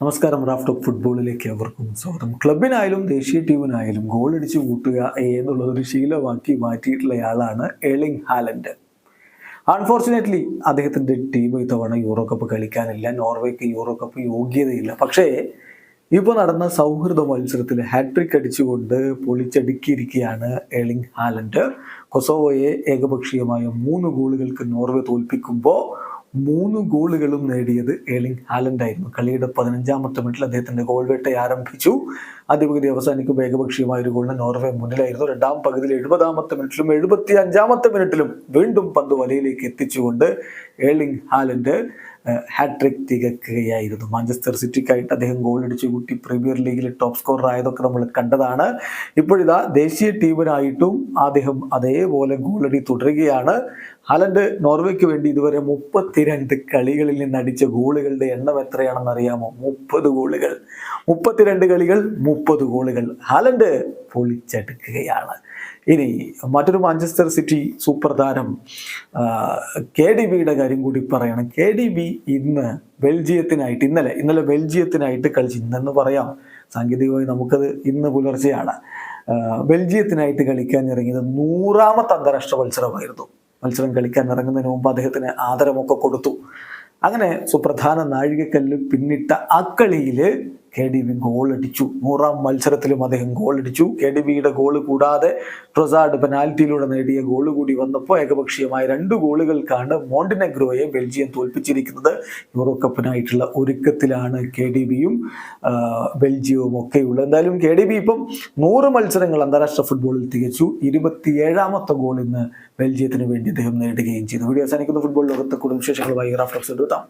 നമസ്കാരം raft of ഫുട്ബോളിലേക്ക് അവർക്കും സ്വാഗതം. ക്ലബിനായാലും ദേശീയ ടീമിനായാലും ഗോൾ അടിച്ച് കൂട്ടുക എന്നുള്ളത് ഒരു ശീലമാക്കി മാറ്റിയിട്ടുള്ളയാളാണ് എളിങ് ഹാലൻഡ്. അൺഫോർച്ചുനേറ്റ്ലി അദ്ദേഹത്തിന്റെ ടീം ഇത്തവണ യൂറോ കപ്പ് കളിക്കാനില്ല. നോർവേക്ക് യൂറോ കപ്പ് യോഗ്യതയില്ല. പക്ഷേ ഇപ്പോൾ നടന്ന സൗഹൃദ മത്സരത്തിൽ ഹാട്രിക് അടിച്ചുകൊണ്ട് പൊളിച്ചടുക്കിയിരിക്കുകയാണ് എളിങ് ഹാലൻഡ്. കൊസോവോയെ ഏകപക്ഷീയമായ മൂന്ന് ഗോളുകൾക്ക് നോർവേ തോൽപ്പിക്കുമ്പോൾ മൂന്ന് ഗോളുകളും നേടിയത് എളിങ് ഹാലൻഡ് ആയിരുന്നു കളിയുടെ പതിനഞ്ചാമത്തെ മിനിറ്റിൽ അദ്ദേഹത്തിന്റെ ഗോൾ വേട്ട ആരംഭിച്ചു. ആദ്യ പകുതി അവസാനിക്കുമ്പോൾ ഏകപക്ഷീയമായ ഒരു ഗോളിന് നോർവേ മുന്നിലായിരുന്നു. രണ്ടാം പകുതിയിൽ എഴുപതാമത്തെ മിനിറ്റിലും എഴുപത്തി അഞ്ചാമത്തെ മിനിറ്റിലും വീണ്ടും പന്ത് വലയിലേക്ക് എത്തിച്ചുകൊണ്ട് ഏളിങ് ഹാലൻഡ് ഹാട്രിക് തികക്കുകയായിരുന്നു. മാഞ്ചസ്റ്റർ സിറ്റിക്കായിട്ട് അദ്ദേഹം ഗോൾ അടിച്ച് കൂട്ടി. പ്രീമിയർ ലീഗിൽ ടോപ്പ് സ്കോറർ ആയതൊക്കെ നമ്മൾ കണ്ടതാണ്. ഇപ്പോഴിതാ ദേശീയ ടീമിനായിട്ടും അദ്ദേഹം അതേപോലെ ഗോളടി തുടരുകയാണ്. ഹാലൻഡ് നോർവേക്ക് വേണ്ടി ഇതുവരെ മുപ്പത്തിരണ്ട് കളികളിൽ നിന്ന് അടിച്ച ഗോളുകളുടെ എണ്ണം എത്രയാണെന്ന് അറിയാമോ? മുപ്പത് ഗോളുകൾ. മുപ്പത്തിരണ്ട് കളികൾ മുപ്പത് ഗോളുകൾ. ഹാലൻഡ് പൊളിച്ചെടുക്കുകയാണ്. ഇനി മറ്റൊരു മാഞ്ചസ്റ്റർ സിറ്റി സൂപ്പർ താരം കെ ഡി ബിയുടെ കാര്യം കൂടി പറയണം. കെ ഡി ബി ഇന്ന് ബെൽജിയത്തിനായിട്ട് ഇന്നലെ ഇന്നലെ ബെൽജിയത്തിനായിട്ട് കളിച്ചു. ഇന്നെന്ന് പറയാം സാങ്കേതികമായി നമുക്കത് ഇന്ന് പുലർച്ചെയാണ്. ബെൽജിയത്തിനായിട്ട് കളിക്കാൻ ഇറങ്ങിയത് നൂറാമത്തെ അന്താരാഷ്ട്ര മത്സരമായിരുന്നു. മത്സരം കളിക്കാൻ ഇറങ്ങുന്നതിന് മുമ്പ് അദ്ദേഹത്തിന് ആദരമൊക്കെ കൊടുത്തു. അങ്ങനെ സുപ്രധാന നാഴികക്കല്ല് പിന്നിട്ട ആ അക്കളിയിൽ കെ ഡി ബി ഗോൾ അടിച്ചു. നൂറാം മത്സരത്തിലും അദ്ദേഹം ഗോൾ അടിച്ചു. കെ ഡി ബിയുടെ ഗോൾ കൂടാതെ ട്രൊസാഡ് പെനാൽറ്റിയിലൂടെ നേടിയ ഗോൾ കൂടി വന്നപ്പോൾ ഏകപക്ഷീയമായ രണ്ട് ഗോളുകൾക്കാണ് മോണ്ടിനെഗ്രോയെ ബെൽജിയം തോൽപ്പിച്ചിരിക്കുന്നത്. യൂറോ കപ്പിനായിട്ടുള്ള ഒരുക്കത്തിലാണ് കെ ഡി ബിയും ബെൽജിയവും ഒക്കെയുള്ളത്. എന്തായാലും കെ ഡി ബി ഇപ്പം നൂറ് മത്സരങ്ങൾ അന്താരാഷ്ട്ര ഫുട്ബോളിൽ തികച്ചു. ഇരുപത്തിയേഴാമത്തെ ഗോൾ ഇന്ന് ബെൽജിയത്തിന് വേണ്ടി അദ്ദേഹം നേടുകയും ചെയ്തു. വീഡിയോ അവസാനിക്കുന്ന. ഫുട്ബോൾ ലോകത്തെ കൂടുതൽ വിശേഷങ്ങളുമായി റാഫ്ലക്സ് എടുത്താം